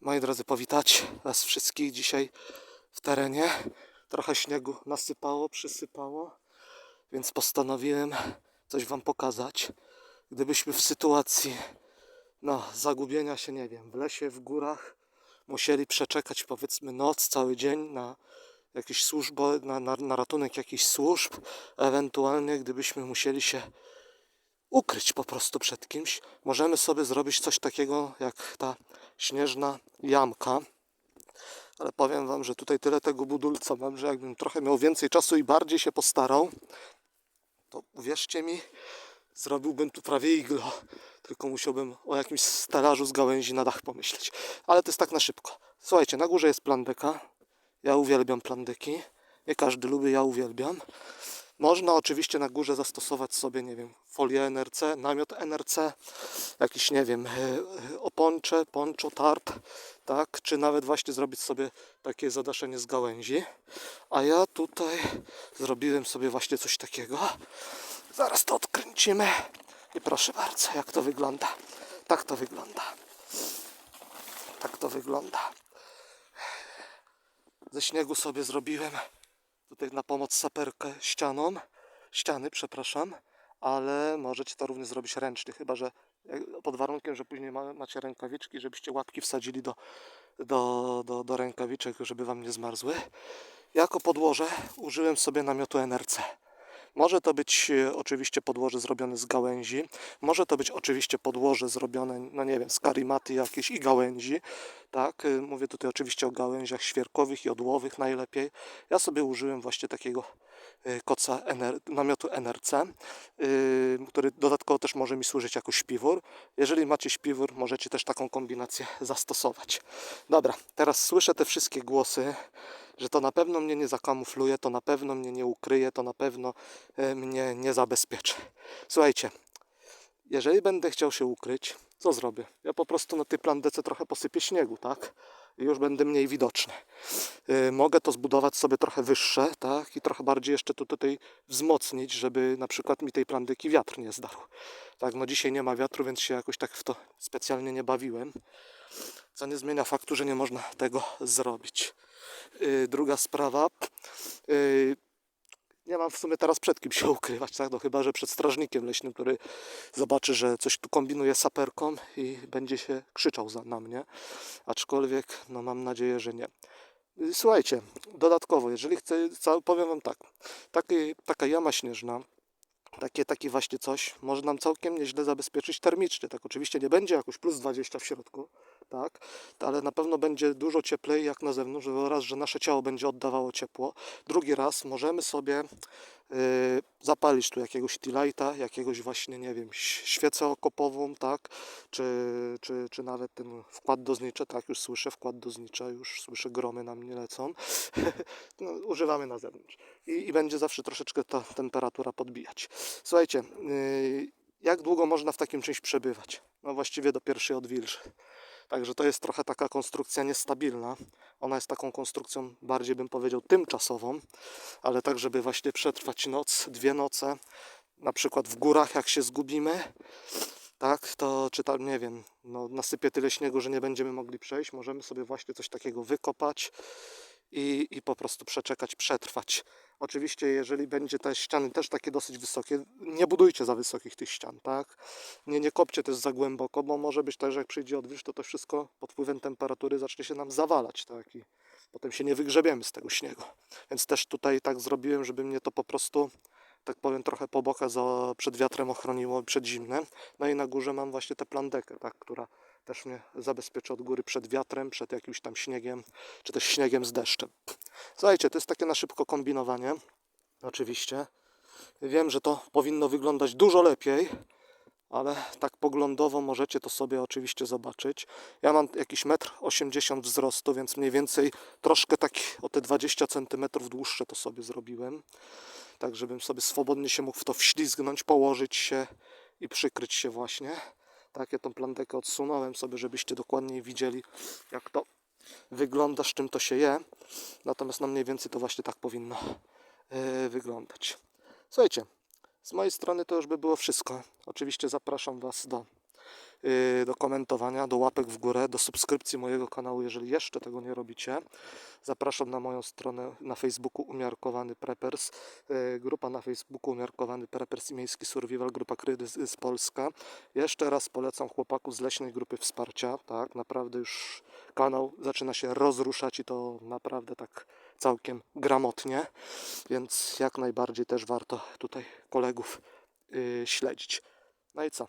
Moi drodzy, powitać Was wszystkich dzisiaj w terenie. Trochę śniegu nasypało, przysypało, więc postanowiłem coś Wam pokazać. Gdybyśmy w sytuacji no, zagubienia się, nie wiem, w lesie, w górach, musieli przeczekać powiedzmy noc, cały dzień na jakieś służby, na, na, na ratunek jakichś służb, ewentualnie gdybyśmy musieli się ukryć po prostu przed kimś, możemy sobie zrobić coś takiego jak ta śnieżna jamka. Ale powiem Wam, że tutaj tyle tego budulca mam, że jakbym trochę miał więcej czasu i bardziej się postarał, to uwierzcie mi, zrobiłbym tu prawie iglo. Tylko musiałbym o jakimś stelażu z gałęzi na dach pomyśleć. Ale to jest tak na szybko. Słuchajcie, na górze jest plandeka. Ja uwielbiam plandeki. Nie każdy lubi, ja uwielbiam. Można oczywiście na górze zastosować sobie, nie wiem, folię NRC, namiot NRC, jakiś, nie wiem, e, e, oponcze, ponczo, tarp, tak, czy nawet właśnie zrobić sobie takie zadaszenie z gałęzi. A ja tutaj zrobiłem sobie właśnie coś takiego. Zaraz to odkręcimy i proszę bardzo, jak to wygląda. Tak to wygląda. Tak to wygląda. Ze śniegu sobie zrobiłem tutaj na pomoc saperkę ścianą, ściany, przepraszam, ale możecie to również zrobić ręcznie, chyba że jak- pod warunkiem, że później ma, macie rękawiczki, żebyście łapki wsadzili do, do, do, do rękawiczek, żeby wam nie zmarzły. Jako podłoże użyłem sobie namiotu NRC. Może to być e, oczywiście podłoże zrobione z gałęzi, może to być oczywiście podłoże zrobione, no nie wiem, z karimaty jakieś i gałęzi, tak, y, mówię tutaj oczywiście o gałęziach świerkowych i odłowych najlepiej. Ja sobie użyłem właśnie takiego y, koca NR, namiotu NRC, y, który dodatkowo też może mi służyć jako śpiwór. Jeżeli macie śpiwór, możecie też taką kombinację zastosować. Dobra, teraz słyszę te wszystkie głosy, że to na pewno mnie nie zakamufluje, to na pewno mnie nie ukryje, to na pewno e, mnie nie zabezpieczy. Słuchajcie, jeżeli będę chciał się ukryć, co zrobię? Ja po prostu na tej plandece trochę posypię śniegu, tak? I już będę mniej widoczny. Yy, mogę to zbudować sobie trochę wyższe, tak? I trochę bardziej jeszcze to tutaj wzmocnić, żeby na przykład mi tej plandyki wiatr nie zdarł. Tak, no dzisiaj nie ma wiatru, więc się jakoś tak w to specjalnie nie bawiłem. Co nie zmienia faktu, że nie można tego zrobić. Yy, druga sprawa. Yy, nie mam w sumie teraz przed kim się ukrywać, tak? No chyba, że przed strażnikiem leśnym, który zobaczy, że coś tu kombinuje saperką i będzie się krzyczał za, na mnie. Aczkolwiek, no mam nadzieję, że nie. Y, Słuchajcie, dodatkowo, jeżeli chcę, powiem Wam tak, taki, taka jama śnieżna, takie, takie właśnie coś, może nam całkiem nieźle zabezpieczyć termicznie. Tak, oczywiście nie będzie jakoś plus 20 w środku, tak, ale na pewno będzie dużo cieplej jak na zewnątrz, raz, że nasze ciało będzie oddawało ciepło, drugi raz możemy sobie y, zapalić tu jakiegoś tea jakiegoś właśnie, nie wiem, świecę okopową, tak, czy, czy, czy nawet ten wkład dozniczy, tak, już słyszę wkład dozniczy, już słyszę gromy na mnie lecą, no, używamy na zewnątrz I, i będzie zawsze troszeczkę ta temperatura podbijać. Słuchajcie, y, jak długo można w takim czymś przebywać? No właściwie do pierwszej odwilży. Także to jest trochę taka konstrukcja niestabilna. Ona jest taką konstrukcją bardziej bym powiedział tymczasową, ale tak, żeby właśnie przetrwać noc, dwie noce, na przykład w górach, jak się zgubimy, tak, to czy tam, nie wiem, no, nasypie tyle śniegu, że nie będziemy mogli przejść, możemy sobie właśnie coś takiego wykopać i, i po prostu przeczekać, przetrwać. Oczywiście, jeżeli będzie te ściany też takie dosyć wysokie, nie budujcie za wysokich tych ścian, tak? Nie, nie kopcie też za głęboko, bo może być tak, że jak przyjdzie odwilż, to to wszystko pod wpływem temperatury zacznie się nam zawalać, tak? I potem się nie wygrzebiemy z tego śniegu. Więc też tutaj tak zrobiłem, żeby mnie to po prostu, tak powiem, trochę po bokach przed wiatrem ochroniło, przed zimnem. No i na górze mam właśnie tę plandekę, tak? Która też mnie zabezpieczy od góry przed wiatrem, przed jakimś tam śniegiem, czy też śniegiem z deszczem. Słuchajcie, to jest takie na szybko kombinowanie. Oczywiście. Wiem, że to powinno wyglądać dużo lepiej, ale tak poglądowo możecie to sobie oczywiście zobaczyć. Ja mam jakiś 1,80 m wzrostu, więc mniej więcej troszkę tak o te 20 cm dłuższe to sobie zrobiłem. Tak, żebym sobie swobodnie się mógł w to wślizgnąć, położyć się i przykryć się właśnie. Tak, ja tą plantekę odsunąłem sobie, żebyście dokładniej widzieli, jak to wygląda, z czym to się je. Natomiast no mniej więcej to właśnie tak powinno e, wyglądać. Słuchajcie, z mojej strony to już by było wszystko. Oczywiście zapraszam Was do do komentowania, do łapek w górę, do subskrypcji mojego kanału, jeżeli jeszcze tego nie robicie. Zapraszam na moją stronę na Facebooku Umiarkowany Preppers, yy, grupa na Facebooku Umiarkowany Preppers i Miejski Survival, grupa Kryzys Polska. Jeszcze raz polecam chłopaków z Leśnej Grupy Wsparcia, tak, naprawdę już kanał zaczyna się rozruszać i to naprawdę tak całkiem gramotnie, więc jak najbardziej też warto tutaj kolegów yy, śledzić. No i co?